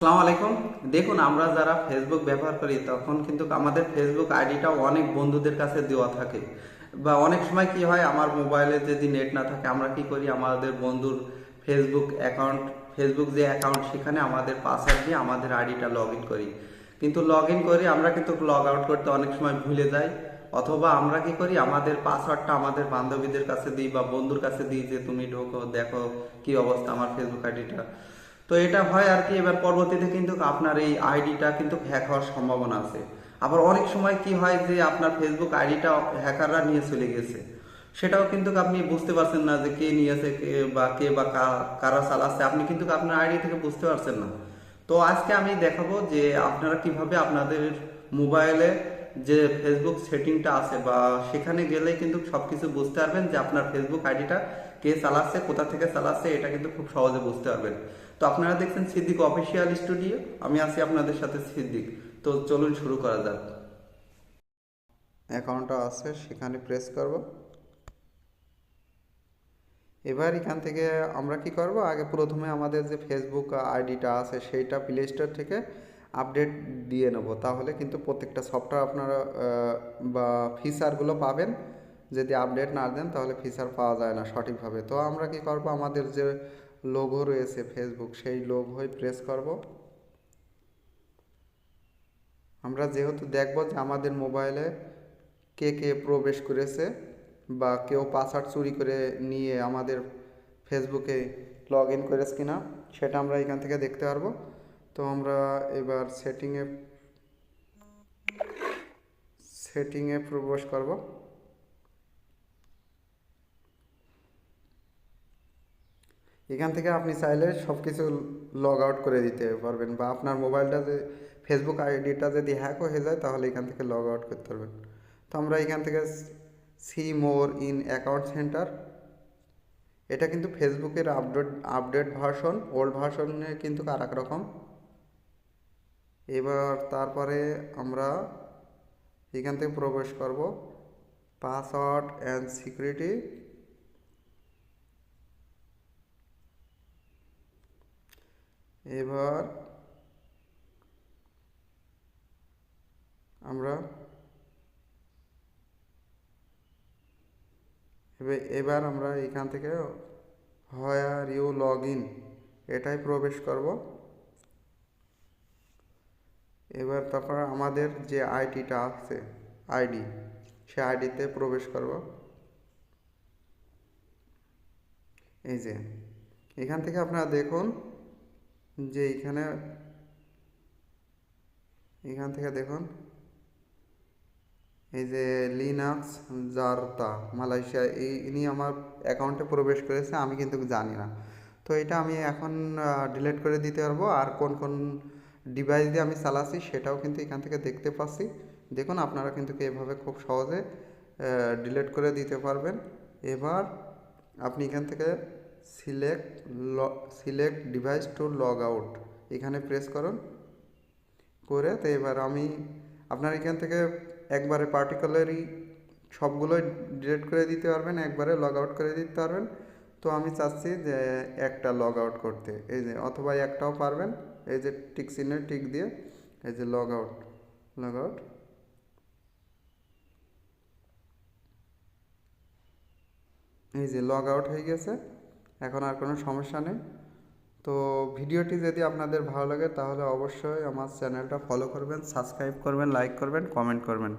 আসসালামু আলাইকুম। দেখুন, আমরা যারা ফেসবুক ব্যবহার করি, তখন কিন্তু আমাদের ফেসবুক আইডিটা অনেক বন্ধুদের কাছে দেওয়া থাকে। বা অনেক সময় কি হয়, আমার মোবাইলে যদি নেট না থাকে, আমরা কি করি, আমাদের বন্ধুর ফেসবুক অ্যাকাউন্ট ফেসবুক যে অ্যাকাউন্ট সেখানে আমাদের পাসওয়ার্ড দিয়ে আমাদের আইডিটা লগ করি। কিন্তু লগ করি, আমরা কিন্তু লগ আউট করতে অনেক সময় ভুলে যাই। অথবা আমরা কি করি, আমাদের পাসওয়ার্ডটা আমাদের বান্ধবীদের কাছে দিই বা বন্ধুর কাছে দিই যে, তুমি ঢোকো, দেখো কি অবস্থা আমার ফেসবুক আইডিটা তো এটা হয় আর কি, এবার পরবর্তীতে কিন্তু আপনার এই আইডিটা কিন্তু হ্যাক হওয়ার সম্ভাবনা আছে। আবার অনেক সময় কি হয় যে আপনার ফেসবুক আইডিটা হ্যাকাররা নিয়ে চলে গেছে। সেটাও কিন্তু আপনি বুঝতে পারছেন না যে কে নিয়েছে কে বা কে বা কারা চালাচ্ছে। আপনি কিন্তু আপনার আইডি থেকে বুঝতে পারছেন না। তো আজকে আমি দেখাবো যে আপনারা কীভাবে আপনাদের মোবাইলে যে ফেসবুক সেটিংটা আছে বা সেখানে গেলে কিন্তু সবকিছু বুঝতে পারবেন যে আপনার ফেসবুক আইডিটা কে চালাচ্ছে, কোথা থেকে চালাচ্ছে, এটা কিন্তু খুব সহজে বুঝতে পারবেন। তো আপনারা দেখছেন সিদ্দিক অফিসিয়াল স্টুডিও, আমি আছি আপনাদের সাথে সিদ্দিক। তো চলুন শুরু করা যাক। অ্যাকাউন্টটা আছে, সেখানে প্রেস করব। এবার এখান থেকে আমরা কি করব? আগে প্রথমে আমাদের যে ফেসবুক আইডিটা আছে, সেইটা প্লে স্টোর থেকে আপডেট দিয়ে নেব। তাহলে কিন্তু প্রত্যেকটা সফটওয়্যার আপনারা বা ফিচারগুলো পাবেন। যদি আপডেট না দেন, তাহলে ফিচার পাওয়া যায় না সঠিকভাবে। তো আমরা কি করব? আমাদের যে লোগো রয়েছে ফেসবুক সেই লোগোই প্রেস করব। আমরা যেহেতু দেখব যে আমাদের মোবাইলে কে কে প্রবেশ করেছে, বা কেউ পাসওয়ার্ড চুরি করে নিয়ে আমাদের ফেসবুকে লগ ইন করেছে কিনা, সেটা আমরা এখান থেকে দেখতে পারব। তো আমরা এবার সেটিংয়ে সেটিংয়ে প্রবেশ করব। এখান থেকে আপনি চাইলে সব কিছু লগ আউট করে দিতে পারবেন বা আপনার মোবাইলটা যে ফেসবুক আইডিটা যদি হ্যাক হয়ে যায় তাহলে এখান থেকে লগ আউট করতে পারবেন। তো আমরা এখান থেকে see more in account centre এটা কিন্তু ফেসবুকের আপডেট আপডেট ভার্সন ওল্ড ভার্সনে কিন্তু আর এক রকম। এবার তারপরে আমরা এখান থেকে প্রবেশ করব। পাসওয়ার্ড অ্যান্ড সিকিউরিটি এবার আমরা এবার এবার আমরা এখান থেকে হোয়ার ইউ লগ ইন এটাই প্রবেশ করব। এবার তারপর আমাদের যে আইডিটা আছে আইডি সে আইডিতে প্রবেশ করব। এই যে, এখান থেকে আপনারা দেখুন যে এখানে, এখান থেকে দেখুন, এই যে লিনাক্স জারতা মালয়েশিয়া, এই ইনি আমার অ্যাকাউন্টে প্রবেশ করেছে, আমি কিন্তু জানি না। তো এটা আমি এখন ডিলিট করে দিতে পারব, আর কোন কোন ডিভাইস দিয়ে আমি চালাচ্ছি, সেটাও কিন্তু এখান থেকে দেখতে পাচ্ছি। দেখুন, আপনারা কিন্তু এভাবে খুব সহজে ডিলিট করে দিতে পারবেন। এবার আপনি এখান থেকে select law select device to log out এখানে প্রেস করুন। করে তো এবার আমি আপনার এখান থেকে একবারে পার্টিকুলারই সবগুলোই ডিলেট করে দিতে পারবেন, একবারে লগ আউট করে দিতে পারবেন। তো আমি চাচ্ছি যে একটা লগ আউট করতে। এই যে, অথবা একটাও পারবেন। এই যে টিক চিহ্নের টিক দিয়ে এই যে লগ আউট লগ আউট এই যে লগ আউট হয়ে গেছে। এখন আর কোনো সমস্যা নেই। তো ভিডিওটি যদি আপনাদের ভালো লাগে, তাহলে অবশ্যই আমার চ্যানেলটা ফলো করবেন সাবস্ক্রাইব করবেন লাইক করবেন কমেন্ট করবেন।